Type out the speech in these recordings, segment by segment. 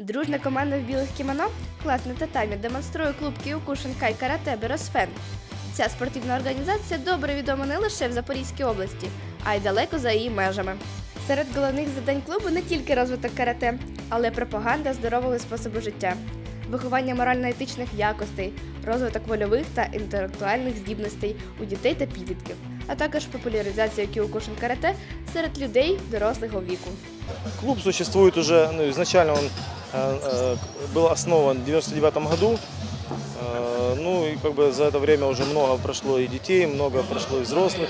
Дружна команда в білих кімоно клас на татамі демонструє клуб Кіокушин Кай Карате Беросфен. Ця спортивна організація добре відома не лише в Запорізькій області, а й далеко за її межами. Серед головних завдань клубу не тільки розвиток карате, але й пропаганда здорового способу життя, виховання морально-етичних якостей, розвиток вольових та інтелектуальних здібностей у дітей та підлітків, а також популяризація кіокушин карате серед людей дорослого віку. Клуб существует уже, ну, изначально он был основан в 99 году. Э, ну и как бы за это время уже много прошло и детей, много прошло и взрослых.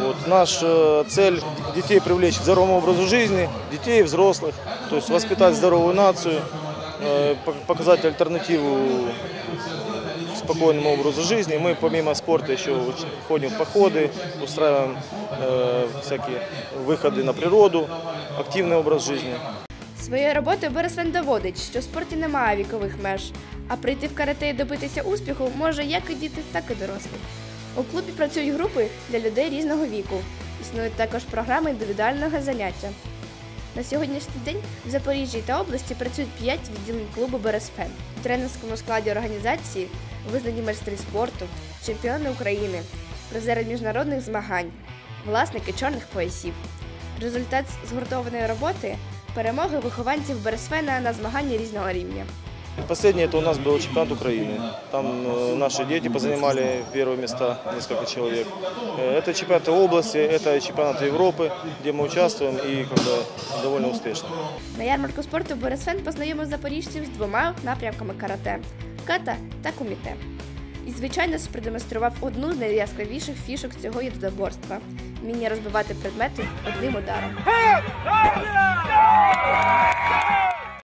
Вот. Наша цель детей привлечь к здоровому образу жизни, детей взрослых, то есть воспитать здоровую нацию, э, пок- показать альтернативу спокойному образу жизни. Мы помимо спорта еще ходим в походы, устраиваем э, всякие выходы на природу, активный образ жизни. Своєю роботою Бересвен доводить, що в спорті немає вікових меж, а прийти в карате і добитися успіху може як і діти, так і дорослі. У клубі працюють групи для людей різного віку. Існують також програми індивідуального заняття. На сьогоднішній день в Запоріжжі та області працюють 5 відділень клубу Бересфен. У тренерському складі організації визнані майстри спорту, чемпіони України, призери міжнародних змагань, власники чорних поясів. Результат згуртованої роботи перемоги вихованців Бересфена на змаганні різного рівня. Последний это у нас был чемпионат Украины. Там э, наши дети позанимали первые места, несколько человек. Э, Это чемпионаты области, это чемпионаты Европы, где мы участвуем и как бы довольно успешно. На ярмарку спорту Бересфен познайомив запоріжців з двома напрямками карате ката та куміте. І, звичайно ж, продемонстрував одну з найяскравіших фішок цього єдиноборства – вміння розбивати предмети одним ударом.